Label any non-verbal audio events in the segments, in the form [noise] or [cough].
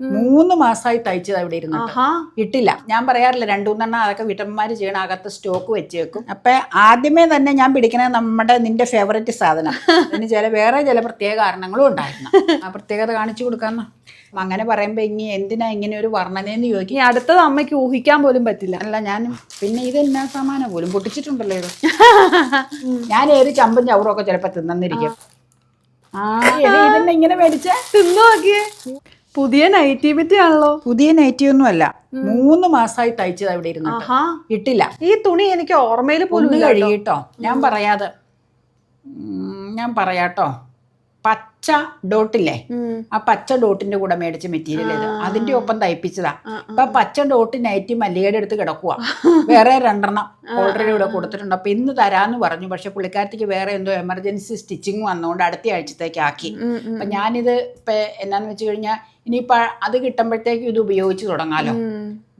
മൂന്ന് മാസമായി തയ്ച്ചത് അവിടെ ഇരുന്നിട്ട്. ആഹാ. ഇട്ടില്ല. ഞാൻ പറയാറില്ല രണ്ടു മൂന്നെണ്ണം അതൊക്കെ വീട്ടമ്മമാര് ചെയ്യണ അകത്ത് സ്റ്റോക്ക് വെച്ച് വെക്കും. അപ്പൊ ആദ്യമേ തന്നെ ഞാൻ പിടിക്കണത് നമ്മുടെ നിന്റെ ഫേവറേറ്റ് സാധനം. [laughs] അതിന് ചില വേറെ ചില പ്രത്യേക കാരണങ്ങളും ഉണ്ടായിരുന്നു. ആ പ്രത്യേകത കാണിച്ചു കൊടുക്കാന്ന്. അങ്ങനെ പറയുമ്പോ ഇനി എന്തിനാ ഇങ്ങനെ ഒരു വർണനയെന്ന് ചോദിക്കും. അടുത്തത് അമ്മയ്ക്ക് ഊഹിക്കാൻ പോലും പറ്റില്ല. അല്ല ഞാൻ പിന്നെ ഇത് എന്നാ സമാനം പോലും പൊട്ടിച്ചിട്ടുണ്ടല്ലോ ഇത്. [laughs] ഞാൻ ഏത് ചമ്പും ചവറും ഒക്കെ ചിലപ്പോ തിന്നിരിക്കും ആ. ഇതിനെ ഇതെന്നെ ഇങ്ങനെ മേടിച്ച? തിന്നു നോക്കിയേ. പുതിയ നൈറ്റി പറ്റി ആണല്ലോ. പുതിയ നൈറ്റി ഒന്നും അല്ല മൂന്ന് മാസമായി തയ്ച്ചത് അവിടെ ഇരുന്നു കിട്ടില്ല. ഇട്ടില്ല ഈ തുണി എനിക്ക് ഓർമ്മയിൽ പോലും. കഴിയട്ടോ ഞാൻ പറയാതെ. ഞാൻ പറയാട്ടോ. പച്ച ഡോട്ടില്ലേ. ആ പച്ച ഡോട്ടിന്റെ കൂടെ മേടിച്ച മെറ്റീരിയൽ ഇത് അതിന്റെ ഒപ്പം തയ്പ്പിച്ചതാ. അപ്പൊ പച്ച ഡോട്ട് നൈറ്റി മല്ലികയുടെ അടുത്ത് കിടക്കുക വേറെ രണ്ടെണ്ണം ഓൾറെഡി ഇവിടെ കൊടുത്തിട്ടുണ്ട്. അപ്പൊ ഇന്ന് തരാന്ന് പറഞ്ഞു. പക്ഷെ പുള്ളിക്കാരത്തേക്ക് വേറെ എന്തോ എമർജൻസി സ്റ്റിച്ചിങ് വന്നുകൊണ്ട് അടുത്ത ആഴ്ചത്തേക്ക് ആക്കി അപ്പൊ ഞാനിത് ഇപ്പൊ എന്നാന്ന് വെച്ച് കഴിഞ്ഞാൽ ഇനിയിപ്പോ അത് കിട്ടുമ്പോഴത്തേക്കും ഇത് ഉപയോഗിച്ച് തുടങ്ങാലോ.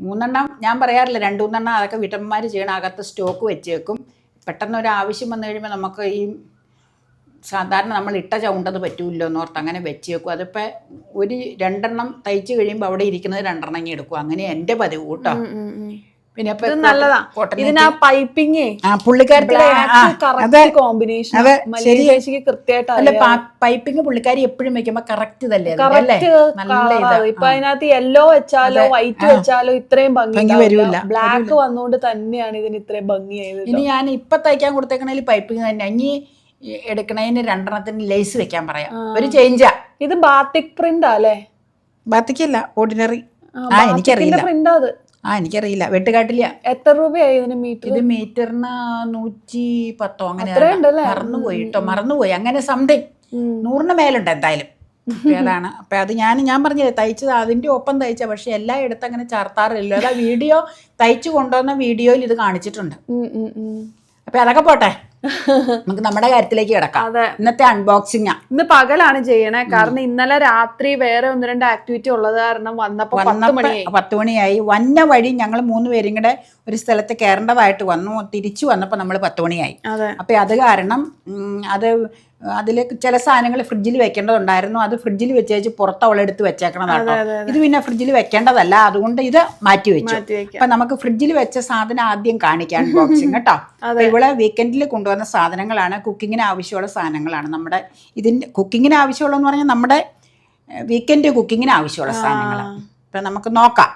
മൂന്നെണ്ണം ഞാൻ പറയാറില്ല. രണ്ടു മൂന്നെണ്ണം അതൊക്കെ വീട്ടമ്മമാർ ചെയ്യണ അകത്ത് സ്റ്റോക്ക് വെച്ചേക്കും. പെട്ടെന്ന് ഒരു ആവശ്യം വന്നു കഴിയുമ്പോൾ നമുക്ക് ഈ സാധാരണ നമ്മൾ ഇട്ട ചൗണ്ടത് പറ്റൂല്ലോ എന്നോർത്ത് അങ്ങനെ വെച്ച് വെക്കും അതിപ്പോൾ ഒരു രണ്ടെണ്ണം തയ്ച്ച് കഴിയുമ്പോൾ അവിടെ ഇരിക്കുന്നത് രണ്ടെണ്ണം ഇങ്ങനെ എടുക്കും. അങ്ങനെ എന്റെ പതിവ് കേട്ടോ. പിന്നെ നല്ലതാ. ഇതിന് പൈപ്പിങ്ങേ കൃത്യമായിട്ട് അല്ല പൈപ്പിംഗ് പുള്ളിക്കാരി എപ്പോഴും വെക്കുമ്പോ കറക്റ്റ് ഇതല്ലേ ഇപ്പൊ അതിനകത്ത് യെല്ലോ വെച്ചാലോ വൈറ്റ് വെച്ചാലോ ഇത്രയും ഭംഗി വരില്ല വരൂല, ബ്ലാക്ക് വന്നുകൊണ്ട് തന്നെയാണ് ഇതിന് ഇത്രയും ഭംഗിയായത് ഇനി ഞാൻ ഇപ്പൊ തയ്ക്കാൻ കൊടുത്തേക്കണേൽ പൈപ്പിംഗ് തന്നെ. ഇനി എടുക്കണതിന് രണ്ടെണ്ണത്തിന് ലേസ് വെക്കാൻ പറയാം. ഒരു ചേഞ്ചാ ഇത് ബാത്തിക് പ്രിന്റ് അല്ലേ? ബാത്തിക്കല്ല ഓർഡിനറി ആ എനിക്കറിയില്ല. പ്രിന്റ് അത്. ആ എനിക്കറിയില്ല. വെട്ടുകാട്ടില്ല. എത്ര രൂപയായി ഇതിന് മീറ്റർ ഇത് മീറ്ററിന് നൂറ്റി പത്തോ അങ്ങനെ? മറന്നുപോയി കേട്ടോ മറന്നുപോയി. അങ്ങനെ സംതിങ്. നൂറിന് മേലുണ്ട് എന്തായാലും. അതാണ്. അപ്പൊ അത് ഞാൻ ഞാൻ പറഞ്ഞില്ലേ തയ്ച്ചത് അതിന്റെ ഒപ്പം തയ്ച്ച പക്ഷെ എല്ലായിടത്തും അങ്ങനെ ചർത്താറില്ല അതാ വീഡിയോ തയ്ച്ചു കൊണ്ടുവന്ന വീഡിയോയിൽ ഇത് കാണിച്ചിട്ടുണ്ട്. അപ്പൊ അതൊക്കെ പോട്ടെ. നമുക്ക് നമ്മുടെ കാര്യത്തിലേക്ക് കിടക്കാം. അതെ. ഇന്നത്തെ അൺബോക്സിംഗ് ഇന്ന് പകലാണ് ചെയ്യണേ. കാരണം ഇന്നലെ രാത്രി വേറെ ഒന്ന് രണ്ട് ആക്ടിവിറ്റി ഉള്ളത് കാരണം വന്നപ്പോ പത്ത് മണിയായി. വന്ന വഴി ഞങ്ങൾ മൂന്ന് പേരും കൂടെ ഒരു സ്ഥലത്ത് കയറേണ്ടതായിട്ട് വന്നു. തിരിച്ചു വന്നപ്പോൾ നമ്മൾ പത്ത് മണിയായി. അപ്പം അത് കാരണം അത് അതിൽ ചില സാധനങ്ങൾ ഫ്രിഡ്ജിൽ വെക്കേണ്ടതുണ്ടായിരുന്നു. അത് ഫ്രിഡ്ജിൽ വെച്ചേച്ച് പുറത്ത് അവളെടുത്ത് വെച്ചേക്കണതാട്ടോ ഇത് പിന്നെ ഫ്രിഡ്ജിൽ വെക്കേണ്ടതല്ല. അതുകൊണ്ട് ഇത് മാറ്റി വെച്ചു. അപ്പൊ നമുക്ക് ഫ്രിഡ്ജിൽ വെച്ച സാധനം ആദ്യം കാണിക്കാൻ ബോക്സിങ് [laughs] കേട്ടോ. ഇവിടെ വീക്കെൻഡിൽ കൊണ്ടുവന്ന സാധനങ്ങളാണ്. കുക്കിങ്ങിന് ആവശ്യമുള്ള സാധനങ്ങളാണ്. നമ്മുടെ ഇതിന്റെ കുക്കിങ്ങിന് ആവശ്യമുള്ളതെന്ന് പറഞ്ഞാൽ നമ്മുടെ വീക്കെൻഡ് കുക്കിങ്ങിന് ആവശ്യമുള്ള സാധനങ്ങളാണ്. അപ്പൊ നമുക്ക് നോക്കാം.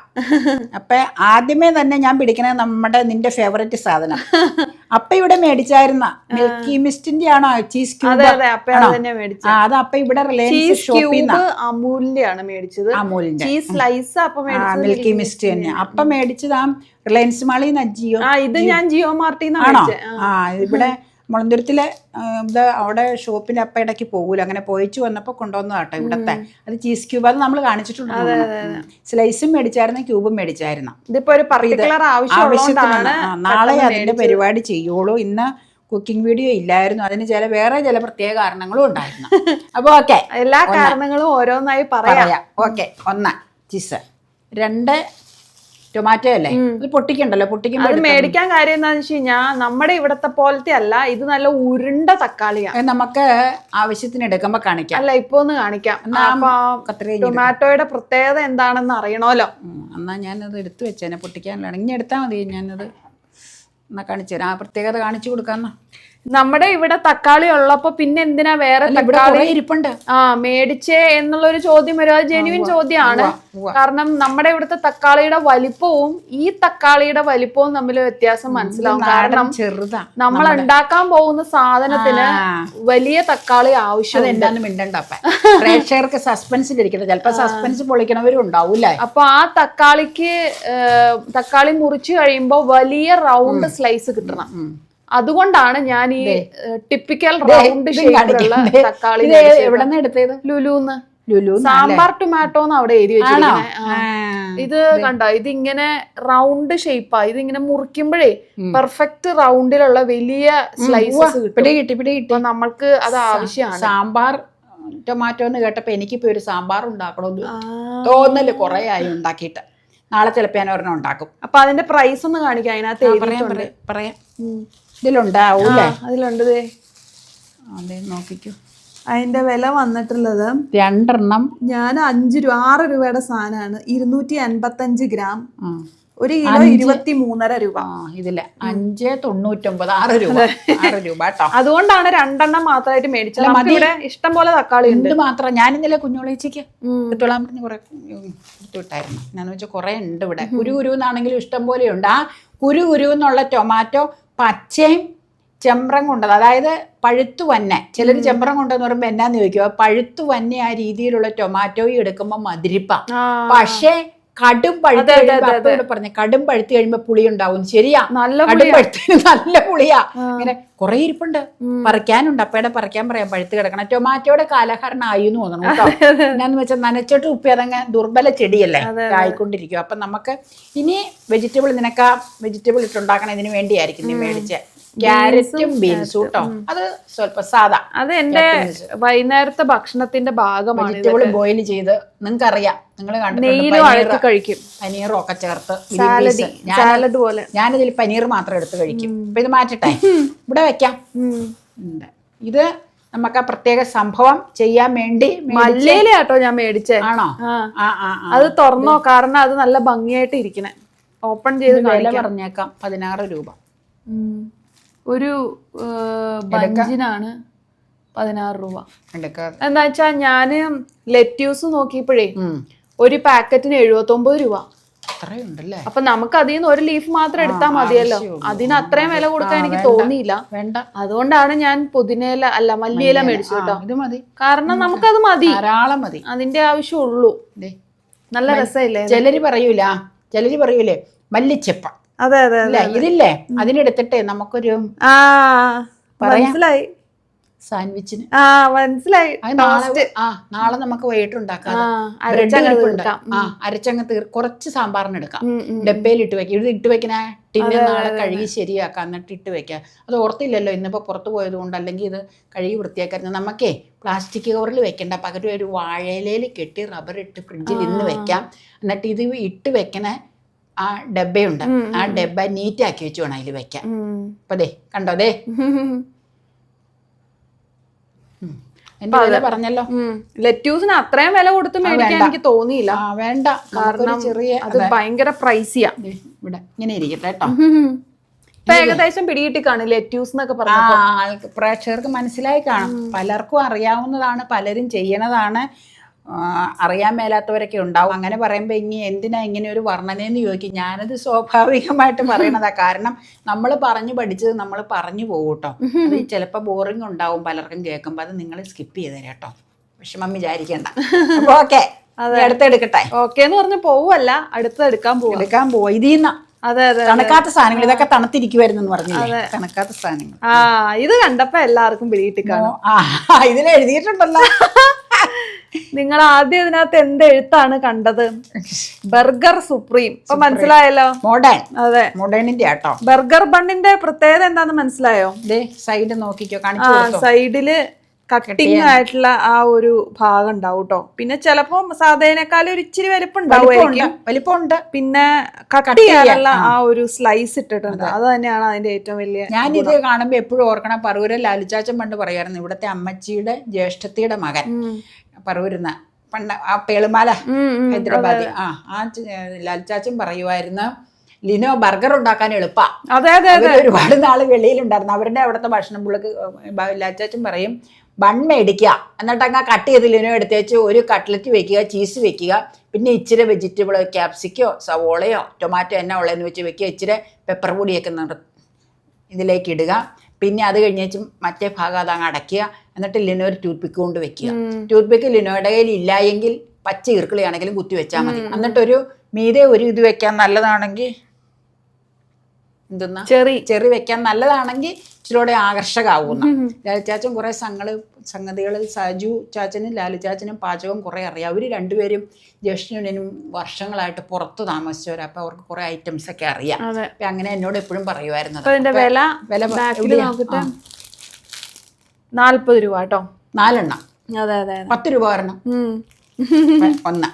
അപ്പം ആദ്യമേ തന്നെ ഞാൻ പിടിക്കണത് നമ്മുടെ നിന്റെ ഫേവററ്റ് സാധനം. അപ്പ ഇവിടെ മേടിച്ചായിരുന്ന മിൽക്കി മിസ്റ്റിന്റെ ആണോ? ചീസ് അതെ ക്യൂബ് അതെ അപ്പൊ ഇവിടെ റിലയൻസ് അമൂലിന്റെ മേടിച്ചത്. അമൂലിന്റെ ചീസ് സ്ലൈസ് മിൽക്കി മിസ്റ്റ് തന്നെ അപ്പ മേടിച്ചത് ആ റിലയൻസ് മാളിൽ നിന്ന് അജിയോ ആ ഇത് ഞാൻ ജിയോ മാർട്ടിന്ന് ആണോ? ആ ഇവിടെ മുളന്തുരത്തിലെ ഇത് അവിടെ ഷോപ്പിൽ അപ്പ ഇടയ്ക്ക് പോകൂല. അങ്ങനെ പോയിച്ചു വന്നപ്പോ കൊണ്ടുവന്നതാട്ടോ ഇവിടത്തെ. അത് ചീസ് ക്യൂബ് അത് നമ്മൾ കാണിച്ചിട്ടുണ്ട് സ്ലൈസും മേടിച്ചായിരുന്നു ക്യൂബും മേടിച്ചായിരുന്നു. ഇതിപ്പോ ഒരു പർട്ടിക്കുലർ ആവശ്യത്തിനാണ്. നാളെ അതിന്റെ പരിപാടി ചെയ്യുള്ളൂ. ഇന്ന് കുക്കിംഗ് വീഡിയോ ഇല്ലായിരുന്നു. അതിന് ചില വേറെ ചില പ്രത്യേക കാരണങ്ങളും ഉണ്ടായിരുന്നു. [laughs] അപ്പൊ ഓക്കെ എല്ലാ കാരണങ്ങളും ഓരോന്നായി പറയാം. ഓക്കെ ഒന്ന്. ചീസ്. രണ്ട് ടൊമാറ്റോ അല്ലേ ഇത് പൊട്ടിക്കണ്ടല്ലോ പൊട്ടിക്കുമ്പോൾ അത് മേടിക്കാൻ കാര്യം എന്താണെന്ന് വെച്ച് കഴിഞ്ഞാൽ നമ്മുടെ ഇവിടത്തെ പോലത്തെ അല്ല ഇത് നല്ല ഉരുണ്ട തക്കാളിയാണ് നമുക്ക് ആവശ്യത്തിന് എടുക്കുമ്പോ കാണിക്കാം. അല്ല ഇപ്പൊ ഒന്ന് കാണിക്കാം. ടൊമാറ്റോയുടെ പ്രത്യേകത എന്താണെന്ന് അറിയണമല്ലോ. എന്നാ ഞാനത് എടുത്തു വെച്ചേനെ പൊട്ടിക്കാനല്ല. ഇനി എടുത്താൽ മതി ഞാനത്. എന്നാ കാണിച്ചു തരാം. ആ പ്രത്യേകത കാണിച്ചു കൊടുക്കാന്ന. നമ്മുടെ ഇവിടെ തക്കാളി ഉള്ളപ്പോ പിന്നെ എന്തിനാ വേറെ തക്കാളി ഇരിപ്പുണ്ട്. ആ മേടിച്ചേ എന്നുള്ള ഒരു ചോദ്യം വരും. അത് ജെന്യുവിൻ ചോദ്യമാണ്. കാരണം നമ്മുടെ ഇവിടുത്തെ തക്കാളിയുടെ വലിപ്പവും ഈ തക്കാളിയുടെ വലിപ്പവും തമ്മിൽ വ്യത്യാസം മനസ്സിലാവും. കാരണം ചെറുതാ. നമ്മൾ ഉണ്ടാക്കാൻ പോകുന്ന സാധനത്തിന് വലിയ തക്കാളി ആവശ്യം മിണ്ടണ്ട അപ്പ. [laughs] പ്രേക്ഷകർക്ക് സസ്പെൻസിൽ ചിലപ്പോ സസ്പെൻസ് പൊളിക്കണവരും ഉണ്ടാവൂല അപ്പൊ ആ തക്കാളിക്ക് തക്കാളി മുറിച്ചു കഴിയുമ്പോ വലിയ റൗണ്ട് സ്ലൈസ് കിട്ടണം. അതുകൊണ്ടാണ് ഞാൻ ഈ ടിപ്പിക്കൽ റൗണ്ട് ഷേപ്പിലുള്ള തക്കാളി എവിടെ നിന്ന് എടുത്തത്? ലുലുന്ന്. ലുലു സാമ്പാർ ടൊമാറ്റോ എന്ന് അവിടെ എഴുതി വെച്ചിരിക്കുന്നത് ഇത് കണ്ടോ? ഇത് ഇങ്ങനെ റൗണ്ട് ഷേപ്പാ ഇത് ഇങ്ങനെ മുറിക്കുമ്പോഴേ പെർഫെക്റ്റ് റൗണ്ടിലുള്ള വലിയ സ്ലൈസസ് കിട്ടി. നമ്മൾക്ക് അത് ആവശ്യമാണ്. സാമ്പാർ ടൊമാറ്റോ എന്ന് കേട്ടപ്പോ എനിക്കിപ്പോ ഒരു സാമ്പാർ ഉണ്ടാക്കണമെന്ന് തോന്നൽ കുറെ ആയി ഉണ്ടാക്കിയിട്ട്. നാളെ ചിലപ്പോ ഞാൻ ഒരെണ്ണം ഉണ്ടാക്കും. അപ്പൊ അതിന്റെ പ്രൈസ് ഒന്ന് കാണിക്കാം അതിനകത്ത് എഴുതിയിട്ടുണ്ട്. പറയാം ഇതിലുണ്ടാവൂലേ ആ, അതിലുണ്ട് ദേ. അതെ നോക്കിക്കോ. അതിന്റെ വില വന്നിട്ടുള്ളത് രണ്ടെണ്ണം. ഞാൻ അഞ്ച് രൂപ ആറ് രൂപയുടെ സാധനമാണ്. ഇരുന്നൂറ്റി അൻപത്തഞ്ച് ഗ്രാം. ആ. ഒരു കിലോ ഇരുപത്തി മൂന്നര രൂപ. ഇതിൽ അഞ്ച് തൊണ്ണൂറ്റൊമ്പത് ആറ് രൂപ. ആറ് രൂപ കേട്ടോ. അതുകൊണ്ടാണ് രണ്ടെണ്ണം മാത്രമായിട്ട് മേടിച്ചത്. ഇവിടെ ഇഷ്ടം പോലെ തക്കാളി ഉണ്ട്. മാത്രം? ഞാൻ ഇന്നലെ കുഞ്ഞോളേച്ചിക്ക് പറഞ്ഞ് കുറെ വിട്ടായിരുന്നു. എന്നാന്ന് വെച്ചാൽ കുറെ ഉണ്ട് ഇവിടെ. കുരു കുരു എന്നാണെങ്കിലും ഇഷ്ടം പോലെ ഉണ്ട്. ആ കുരു കുരു എന്നുള്ള ടൊമാറ്റോ പച്ചയും ചെമ്പ്രം കൊണ്ടത്. അതായത് പഴുത്തു വന്നെ ചിലർ ചെമ്പ്രം കൊണ്ടെന്ന് പറയുമ്പോൾ എന്നാന്ന് ചോദിക്കുക പഴുത്തു വന്നെ ആ രീതിയിലുള്ള ടൊമാറ്റോയും എടുക്കുമ്പോൾ മധുരിപ്പ. പക്ഷേ കടും പഴുത്ത് പറഞ്ഞു? കടും പഴുത്ത് കഴിയുമ്പോ പുളി ഉണ്ടാവും ശരിയാ. നല്ല കടും പഴുത്തിന് നല്ല പുളിയാ. ഇങ്ങനെ കുറെ ഇരിപ്പുണ്ട്. പറിക്കാനുണ്ട്. അപ്പയുടെ പറിക്കാൻ പറയാം. പഴുത്ത് കിടക്കണം. ടൊമാറ്റോയുടെ കാലഹരണം ആയി എന്ന് തോന്നണം കേട്ടോ എന്നാന്ന് വെച്ചാൽ നനച്ചോട്ട് ഉപ്പി അതങ്ങ് ദുർബല ചെടിയല്ലേ? ആയിക്കൊണ്ടിരിക്കും അപ്പൊ നമുക്ക് ഇനി വെജിറ്റബിൾ നിനക്ക് വെജിറ്റബിൾ ഇട്ടുണ്ടാക്കണം ഇതിന് വേണ്ടിയായിരിക്കും നീ മേടിച്ച. ക്യാരറ്റും ബീൻസും കേട്ടോ. അത് സ്വല്പം സാധാ. അത് എന്റെ വൈകുന്നേരത്തെ ഭക്ഷണത്തിന്റെ ഭാഗമാണ് ബോയിൽ ചെയ്ത് നിങ്ങൾക്ക് അറിയാം നിങ്ങൾ അഴക്കി കഴിക്കും. പനീറും ഒക്കെ ചേർത്ത് സാലഡ് പോലെ. ഞാനിതിൽ പനീർ മാത്രം എടുത്ത് കഴിക്കും. അപ്പൊ ഇത് മാറ്റട്ടെ? [laughs] ഇവിടെ വെക്കാം. ഇത് നമുക്ക് ആ പ്രത്യേക സംഭവം ചെയ്യാൻ വേണ്ടി മേ- മല്ലിയില കേട്ടോ ഞാൻ മേടിച്ചേ. ആണോ. അത് തുറന്നോ? കാരണം അത് നല്ല ഭംഗിയായിട്ട് ഇരിക്കണേ. ഓപ്പൺ ചെയ്ത് വില പറഞ്ഞേക്കാം. പതിനാറ് രൂപ. ഒരു ബഞ്ചിനാണ് പതിനാറ് രൂപ. എന്താ വെച്ചാ ഞാൻ ലെറ്റ്യൂസ് നോക്കിയപ്പോഴേ ഒരു പാക്കറ്റിന് എഴുപത്തൊമ്പത് രൂപ. അത്രയുണ്ടല്ലേ? അപ്പൊ നമുക്ക് അതിൽ നിന്ന് ഒരു ലീഫ് മാത്രം എടുത്താൽ മതിയല്ലോ. അതിന് അത്രയും വില കൊടുക്കാൻ എനിക്ക് തോന്നിയില്ല. വേണ്ട. അതുകൊണ്ടാണ് ഞാൻ പുതിനയില അല്ല മല്ലിയില മേടിച്ചു കേട്ടോ. ഇത് മതി. കാരണം നമുക്കത് മതി. ധാരാളം മതി. അതിന്റെ ആവശ്യമുള്ളൂ. നല്ല രസമില്ലേ? ചിലര് പറയൂല. ചിലര് പറയൂലേ മല്ലിച്ചെപ്പ. അതെ അതെ ഇതില്ലേ? അതിനെടുത്തിട്ടെ നമുക്കൊരു മനസ്സിലായി. സാൻഡ്വിച്ചിന്. ആ മനസ്സിലായി. ആ നാളെ നമുക്ക് വൈകിട്ട് ഉണ്ടാക്കാം. അരച്ചങ്ങ് തീർ കുറച്ച് സാമ്പാറിന് എടുക്കാം. ഡബ്ബയിൽ ഇട്ട് വെക്കാം. ഇത് ഇട്ട് വെക്കണേ? ടിന്നെ നാളെ കഴുകി ശരിയാക്കാം. എന്നിട്ട് ഇട്ട് വെക്കാം. അത് ഓർത്തില്ലല്ലോ ഇന്നിപ്പോൾ പുറത്ത് പോയത് കൊണ്ട് അല്ലെങ്കിൽ ഇത് കഴുകി വൃത്തിയാക്കാൻ നമുക്കേ പ്ലാസ്റ്റിക് കവറിൽ വെക്കണ്ട. പകരം ഒരു വാഴയിലയിൽ കെട്ടി റബ്ബർ ഇട്ട് ഫ്രിഡ്ജിൽ ഇന്ന് വെക്കാം. എന്നിട്ട് ഇത് ഇട്ട് വെക്കണ ആ ഡബ്ബയുണ്ട്. ആ ഡബ്ബ നീറ്റാക്കി വെച്ച് വേണം അതിൽ വെക്കാം ഉം. അപ്പൊ ദേ കണ്ടോ ദേ? പറഞ്ഞല്ലോ. ലെറ്റ്യൂസിന് അത്രയും വില കൊടുത്ത് മേടിക്കാൻ എനിക്ക് തോന്നിയില്ല. വേണ്ട. കാരണം ചെറിയ അത് ഭയങ്കര പ്രൈസിയാ ഇവിടെ. ഇങ്ങനെ ഇരിക്കട്ടെ കേട്ടോ. ഇപ്പൊ ഏകദേശം പിടികിട്ടി കാണും ലെറ്റ്യൂസ് എന്നൊക്കെ പറഞ്ഞു പ്രേക്ഷകർക്ക് മനസ്സിലായി കാണും. പലർക്കും അറിയാവുന്നതാണ് പലരും ചെയ്യണതാണ്. അറിയാൻ മേലാത്തവരൊക്കെ ഉണ്ടാവും. അങ്ങനെ പറയുമ്പോൾ ഇനി എന്തിനാ ഇങ്ങനെ ഒരു വർണനയെന്ന് ചോദിക്കും. ഞാനത് സ്വാഭാവികമായിട്ട് പറയണതാ. കാരണം നമ്മൾ പറഞ്ഞു പഠിച്ചത് നമ്മൾ പറഞ്ഞു പോകും കേട്ടോ. അത് ചിലപ്പോൾ ബോറിംഗ് ഉണ്ടാവും പലർക്കും കേൾക്കുമ്പോൾ അത് നിങ്ങൾ സ്കിപ്പ് ചെയ്ത് തരാം കേട്ടോ. വിഷമം വിചാരിക്കണ്ട. ഓക്കെ അടുത്തെടുക്കട്ടെ ഓക്കെ എന്ന് പറഞ്ഞ് പോവല്ല. അടുത്തെടുക്കാൻ പോകും എടുക്കാൻ പോയി ഇതിന്ന അതെ അതെ തണുക്കാത്ത സാധനങ്ങൾ. ഇതൊക്കെ തണുത്തിരിക്കുമായിരുന്നു പറഞ്ഞു തണുക്കാത്ത സാധനങ്ങൾ. ആ ഇത് കണ്ടപ്പോ എല്ലാവർക്കും പിടിയിട്ട് കാണും. എഴുതിയിട്ടുണ്ടല്ലോ. [laughs] നിങ്ങൾ ആദ്യം ഇതിനകത്ത് എന്ത് എഴുത്താണ് കണ്ടത്? Burger supreme. ഇപ്പൊ മനസ്സിലായല്ലോ? മോഡേൺ. അതെ. മോഡേണിന്റെ ആട്ടോ. ബർഗർ ബണ്ണിന്റെ പ്രത്യേകത എന്താന്ന് മനസ്സിലായോ? സൈഡ് നോക്കിക്കോ ആ സൈഡിൽ കട്ടിങ് ആയിട്ടുള്ള ആ ഒരു ഭാഗം ഉണ്ടാവും കേട്ടോ പിന്നെ ചിലപ്പോ സാധാരണക്കാലം ഒരു ഇച്ചിരി വലിപ്പം ഉണ്ടാവുമായിരിക്കും വലിപ്പമുണ്ട്. പിന്നെ കട്ടി ചെയ്യാനുള്ള ആ ഒരു സ്ലൈസ് ഇട്ടിട്ടുണ്ട്. അത്. തന്നെയാണ് അതിന്റെ ഏറ്റവും വലിയ ഞാൻ ഇത് കാണുമ്പോ എപ്പോഴും ഓർക്കണം പറവൂര് ലാലുചാച്ചൻ പണ്ട് പറയായിരുന്നു ഇവിടത്തെ അമ്മച്ചിയുടെ ജ്യേഷ്ഠത്തിയുടെ മകൻ. പറവൂരുന്ന പണ്ട ആ പേളുമാല ഹൈദരാബാദ്. ആ ആ ലാൽ ചാച്ചൻ പറയുമായിരുന്നു ലിനോ ബർഗർ ഉണ്ടാക്കാൻ എളുപ്പാ. അതെ അതെ അവർ ഒരുപാട് നാൾ വെളിയിലുണ്ടായിരുന്നു. അവരുടെ അവിടുത്തെ ഭക്ഷണം പുള്ളക്ക് ലാച്ചാച്ചും പറയും ബൺ മേടിക്കുക എന്നിട്ട് അങ്ങ് കട്ട് ചെയ്ത് ലിനോ എടുത്തേച്ച് ഒരു കട്ട്ലറ്റ് വെക്കുക ചീസ് വെക്കുക. പിന്നെ ഇച്ചിരി വെജിറ്റബിൾ ക്യാപ്സിക്കോ സവോളയോ ടൊമാറ്റോ എന്നാ ഉള്ളതെന്ന് വെച്ച് വെക്കുക. ഇച്ചിരി പെപ്പർ പൊടിയൊക്കെ ഇതിലേക്ക് ഇടുക. പിന്നെ അത് കഴിഞ്ഞേച്ചും മറ്റേ ഭാഗം അത് അങ്ങ് അടയ്ക്കുക. എന്നിട്ട് ലിനോ ഒരു ടൂത്ത് പിക്ക് കൊണ്ട് വെക്കുക. ടൂത്ത് പിക്ക് ലിനോയുടെ കയ്യിൽ ഇല്ലായെങ്കിൽ പച്ച ഈർക്കിളിയാണെങ്കിലും കുത്തി വെച്ചാൽ മതി. എന്നിട്ടൊരു മീതെ ഒരു ഇത് വെക്കാൻ നല്ലതാണെങ്കിൽ എന്തെന്നാ? ചെറി. ചെറി വെക്കാൻ നല്ലതാണെങ്കിൽ ഇച്ചിലൂടെ ആകർഷകമാവുന്ന ലാലു ചാച്ചൻ കുറെ സംഗൾ സംഗതികൾ സജു ചാച്ചനും ലാലു ചാച്ചനും പാചകം കുറെ അറിയാം. അവർ രണ്ടുപേരും ജ്യേഷ്ഠനും വർഷങ്ങളായിട്ട് പുറത്ത് താമസിച്ചവരാ. അപ്പൊ അവർക്ക് കുറെ ഐറ്റംസ് ഒക്കെ അറിയാം. അപ്പൊ അങ്ങനെ എന്നോട് എപ്പോഴും പറയുമായിരുന്നു. വില വില നാല്പത് രൂപ കേട്ടോ. നാലെണ്ണം. അതെ അതെ പത്ത് രൂപ ഒരെണ്ണം [laughs] ഒന്ന്.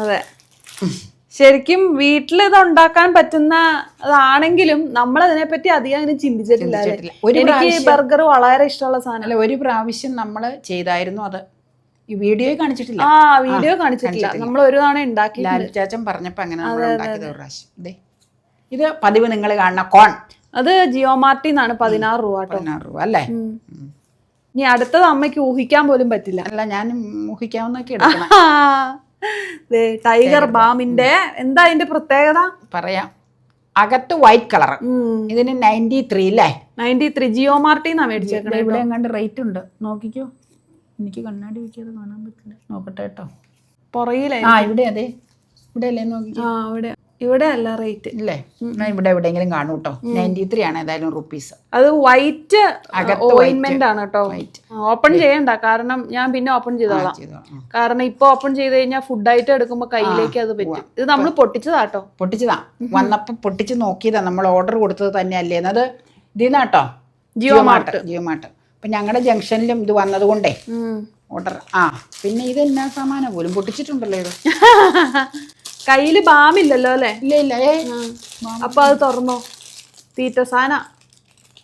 അതെ. ശരിക്കും വീട്ടിൽ ഇത് ഉണ്ടാക്കാൻ പറ്റുന്ന അതാണെങ്കിലും നമ്മൾ അതിനെപ്പറ്റി അധികം അങ്ങനെ ചിന്തിച്ചിട്ടില്ല ഒരു എനിക്ക് ബർഗർ വളരെ ഇഷ്ടമുള്ള സാധനം. അല്ല ഒരു പ്രാവശ്യം നമ്മൾ ചെയ്തായിരുന്നു അത്. ഈ വീഡിയോയിൽ കാണിച്ചിട്ടില്ല. ആ വീഡിയോ കാണിച്ചിട്ടില്ല. നമ്മൾ ഒരു തവണ ഉണ്ടാക്കി ലാൽ ചാച്ചൻ പറഞ്ഞപ്പോ അങ്ങനെ നമ്മൾ ഉണ്ടാക്കിയത് ഒരു പ്രാവശ്യം. ദേ ഇത് പതിവ് നിങ്ങൾ കാണുന്ന കോൺ. അത് ജിയോ മാർട്ടി എന്നാണ് പതിനാറ് രൂപ പതിനാറ് രൂപ അല്ലേ. ഇനി അടുത്തത് അമ്മയ്ക്ക് ഊഹിക്കാൻ പോലും പറ്റില്ല. അല്ല ഞാൻ ഊഹിക്കാവുന്നൊക്കെ എടുക്കണം. [laughs] ടൈഗർ ബാമിന്റെ എന്താ അതിന്റെ പ്രത്യേകത? പറയാം. അകത്ത് വൈറ്റ് കളർ ഇതിന് നയന്റി ത്രീ അല്ലേ നയന്റി ത്രീ ജിയോ മാർട്ടിന്നാ മേടിച്ചേക്കുന്നത് ഇവിടെ എങ്ങാണ്ട് റേറ്റ് ഉണ്ട്. നോക്കിക്കോ. എനിക്ക് കണ്ണാടി വെക്കാതെ കാണാൻ പറ്റില്ല. നോക്കട്ടെ കേട്ടോ. പുറയിലെ ആ ഇവിടെ അതെ. ഇവിടെ അല്ലേ നോക്കിക്കോ. ആ ഇവിടെ ഇവിടെ അല്ല റേറ്റ് ഇല്ലേ? ഞാൻ ഇവിടെ എവിടെയെങ്കിലും കാണും കേട്ടോ നയന്റി ത്രീ ആണ് ഏതായാലും റുപ്പീസ് അത് വൈറ്റ് ഓയിൻമെന്റ് ആണ് കേട്ടോ വൈറ്റ് ഓപ്പൺ ചെയ്യണ്ട. കാരണം ഞാൻ പിന്നെ ഓപ്പൺ ചെയ്തോളാം. കാരണം ഇപ്പൊ ഓപ്പൺ ചെയ്ത് കഴിഞ്ഞാൽ ഫുഡ് ആയിട്ട് എടുക്കുമ്പോ കയ്യിലേക്ക് അത് പറ്റും. ഇത് നമ്മൾ പൊട്ടിച്ചതാ പൊട്ടിച്ചതാട്ടോ പൊട്ടിച്ചതാ. വന്നപ്പോ പൊട്ടിച്ച് നോക്കിയതാ. നമ്മൾ ഓർഡർ കൊടുത്തത് തന്നെ അല്ലേ എന്നത് ഇതിന്നാട്ടോ ജിയോ മാർട്ട്. ജിയോ മാർട്ട് അപ്പൊ ഞങ്ങളുടെ ജംഗ്ഷനിലും ഇത് വന്നതുകൊണ്ടേ ഓർഡർ ആ പിന്നെ ഇത് എന്നാ സാമാനം പോലും പൊട്ടിച്ചിട്ടുണ്ടല്ലോ ഇത്. [laughs] കയ്യിൽ ബാമില്ലല്ലോ അല്ലെ? ഇല്ല ഇല്ല. ഏ അപ്പൊ അത് തുറന്നോ. തീറ്റ സാന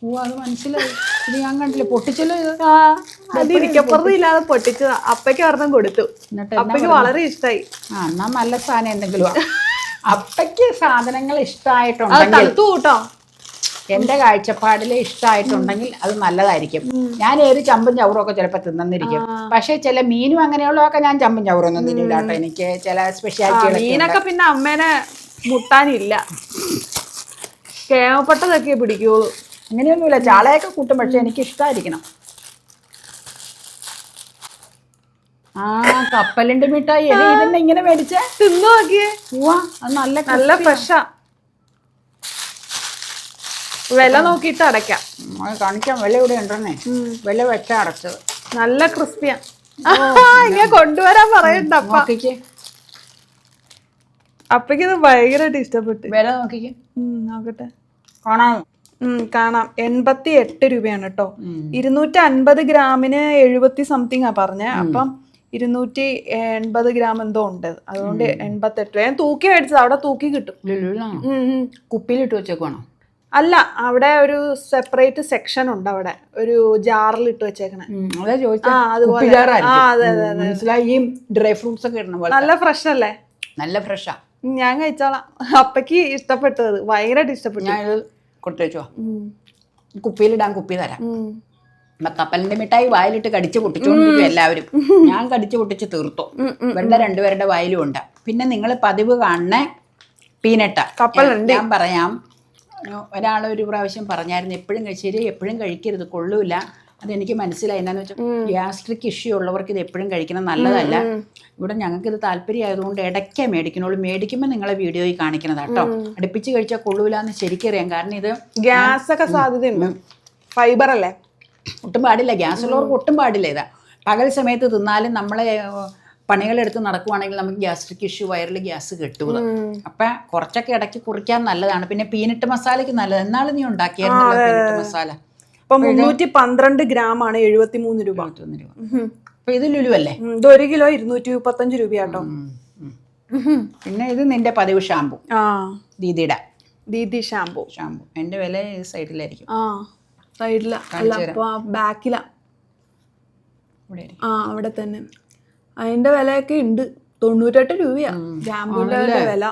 ഓ അത് മനസ്സിലായി. ഇത് ഞാൻ കണ്ടില്ല. പൊട്ടിച്ചല്ലോ ഇത്. ആ അത് ഇരിക്കപ്പുറത്തും ഇല്ലാതെ പൊട്ടിച്ചതാ. അപ്പയ്ക്ക് ഒരെണ്ണം കൊടുത്തു. എന്നിട്ട് അപ്പയ്ക്ക് വളരെ ഇഷ്ടായി. ആ എന്നാ നല്ല സാധനം എന്തെങ്കിലും. അപ്പയ്ക്ക് സാധനങ്ങൾ അത് ഇഷ്ടമായിട്ടുണ്ടെങ്കിൽ തണുത്തു കൂട്ടോ? എന്റെ കാഴ്ചപ്പാടിൽ ഇഷ്ടമായിട്ടുണ്ടെങ്കിൽ അത് നല്ലതായിരിക്കും. ഞാൻ ഏത് ചമ്പും ചവറും ഒക്കെ ചിലപ്പോൾ തിന്നിരിക്കും പക്ഷെ ചില മീനും അങ്ങനെയുള്ളതൊക്കെ ഞാൻ ചമ്പും ചവറൊന്നും തിന്നില്ല കേട്ടോ. എനിക്ക് ചില സ്പെഷ്യാലിറ്റി മീനൊക്കെ പിന്നെ അമ്മേനെ മുട്ടാനില്ല. കേമപ്പെട്ടതൊക്കെ പിടിക്കുള്ളൂ അങ്ങനെയൊന്നുമില്ല. ചാളയൊക്കെ കൂട്ടും പക്ഷെ എനിക്ക് ഇഷ്ടമായിരിക്കണം ആ കപ്പലിന്റെ മിഠായി. എടി, ഇങ്ങനെ മേടിച്ചേ? തിന്നു നോക്കിയേ. പോവാ അത് നല്ല നല്ല ഫ്രഷാ. വില നോക്കിയിട്ട് അടയ്ക്കാം. കാണിക്കാം അത് കാണിക്കാൻ വില ഇവിടെ ഉണ്ടെന്നേ. വില വെച്ചാ അടച്ചത്. നല്ല ക്രിസ്പിയാ. [laughs] ഇങ്ങനെ കൊണ്ടുവരാൻ പറയണ്ട അപ്പ. നോക്കിക്ക്. അപ്പയ്ക്ക് ഇത് ഭയങ്കരമായിട്ട് ഇഷ്ടപ്പെട്ടു. വില നോക്കിക്ക്. നോക്കട്ടെ. കാണാമോ കാണാം. എൺപത്തി എട്ട് രൂപയാണ് കേട്ടോ. ഇരുന്നൂറ്റി അൻപത് ഗ്രാമിന് എഴുപത്തി സംതിങ് ആ പറഞ്ഞേ അപ്പം ഇരുന്നൂറ്റി എൺപത് ഗ്രാം എന്തോ ഉണ്ട്. അതുകൊണ്ട് എൺപത്തെട്ട് ഞാൻ തൂക്കി മേടിച്ചത്. അവിടെ തൂക്കി കിട്ടും. കുപ്പിയിലിട്ട് വെച്ചേക്കുവാണോ? അല്ല അവിടെ ഒരു സെപ്പറേറ്റ് സെക്ഷൻ ഉണ്ട് അവിടെ. ഒരു ജാറിൽ ഇട്ട് വെച്ചേക്കണേ. അതാ ഈ ഡ്രൈ ഫ്രൂട്ട്സ് ഒക്കെ ഇടണം നല്ല ഫ്രഷ് അല്ലേ? നല്ല ഫ്രഷാ ഞാൻ കഴിച്ചോളാം. അപ്പക്ക് ഇഷ്ടപ്പെട്ടത് ഭയങ്കരമായിട്ട് ഇഷ്ടപ്പെട്ടു. ഞാൻ കൊടുത്തു വെച്ചോ. കുപ്പിയിലിടാൻ കുപ്പി തരാം. കപ്പലിന്റെ മിഠായി വായിലിട്ട് കടിച്ചു പൊട്ടിച്ചോണ്ടിരിക്കും എല്ലാവരും. ഞാൻ കടിച്ചു പൊട്ടിച്ച് തീർത്തു. വെള്ള രണ്ടുപേരുടെ വായിലും ഉണ്ട്. പിന്നെ നിങ്ങൾ പതിവ് കാണുന്ന പീനട്ട. കപ്പലുണ്ട്. ഞാൻ പറയാം. ഒരാൾ ഒരു പ്രാവശ്യം പറഞ്ഞായിരുന്നു എപ്പോഴും ശരി എപ്പോഴും കഴിക്കരുത് കൊള്ളൂല. അതെനിക്ക് മനസ്സിലായി. എന്നാന്ന് വെച്ചാൽ ഗ്യാസ്ട്രിക് ഇഷ്യൂ ഉള്ളവർക്ക് ഇത് എപ്പോഴും കഴിക്കണം നല്ലതല്ല. ഇവിടെ ഞങ്ങൾക്ക് ഇത് താല്പര്യം ആയതുകൊണ്ട് ഇടയ്ക്കേ മേടിക്കണുള്ളൂ. മേടിക്കുമ്പോൾ നിങ്ങളെ വീഡിയോയിൽ കാണിക്കണതാ കേട്ടോ അടുപ്പിച്ച് കഴിച്ചാൽ കൊള്ളൂല എന്ന് ശരിക്കറിയാം. കാരണം ഇത് ഗ്യാസ് ഒക്കെ സാധ്യതയുണ്ട്. ഫൈബർ അല്ലേ ഒട്ടും പാടില്ല. ഗ്യാസ് ഉള്ളവർക്ക് ഒട്ടും പാടില്ല ഇതാ. പകൽ സമയത്ത് തിന്നാലും നമ്മളെ പണികളെടുത്ത് നടക്കുവാണെങ്കിൽ നമുക്ക് ഗ്യാസ്ട്രിക് ഇഷ്യൂ വയറിൽ ഗ്യാസ് കിട്ടുക. അപ്പൊ കുറച്ചൊക്കെ ഇടയ്ക്ക് കുറിക്കാൻ നല്ലതാണ്. പിന്നെ പീനട്ട് മസാലയ്ക്ക് നല്ലത്. എന്നാലും നീ ഉണ്ടാക്കിയായിരുന്നല്ലോ പീനട്ട് മസാല. ഇപ്പൊ മുന്നൂറ്റി പന്ത്രണ്ട് ഗ്രാം ആണ് എഴുപത്തി മൂന്ന് രൂപ. രൂപ അപ്പൊ ഇത് ലുലു അല്ലേ ഇത് ഒരു കിലോ ഇരുന്നൂറ്റി മുപ്പത്തഞ്ച് രൂപയാട്ടോ. പിന്നെ ഇത് നിന്റെ പതിവ് ഷാമ്പു ആ. ദീദിയുടെ. ദീദി ഷാമ്പു ഷാമ്പു എന്റെ വില സൈഡിലായിരിക്കും. ആ സൈഡില. അല്ല അപ്പൊ ബാക്കിലാ. ആ അവിടെ തന്നെ. അതിന്റെ വിലയൊക്കെ ഉണ്ട് തൊണ്ണൂറ്റെട്ട് രൂപയാ. വില.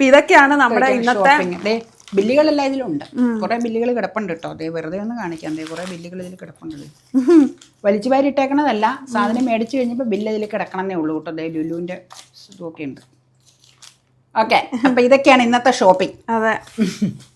ഇതൊക്കെയാണ് നമ്മുടെ ഇന്നത്തെ ബില്ലുകളെല്ലാം ഇതിലുണ്ട്. കുറെ ബില്ലുകൾ കിടപ്പുണ്ട് കേട്ടോ ദേ വെറുതെ ഒന്ന് കാണിക്കാം. അതേ കുറെ ബില്ലുകൾ ഇതിൽ കിടപ്പുണ്ട്. വലിച്ചു വാരി ഇട്ടേക്കണതല്ല. സാധനം മേടിച്ചു കഴിഞ്ഞപ്പോൾ ബില്ല് ഇതിൽ കിടക്കണമെന്നേ ഉള്ളൂ കേട്ടോ ദേ ലുലുവിന്റെ ഇതൊക്കെ ഉണ്ട് ഓക്കെ. അപ്പം ഇതൊക്കെയാണ് ഇന്നത്തെ ഷോപ്പിംഗ്. അതെ. [laughs]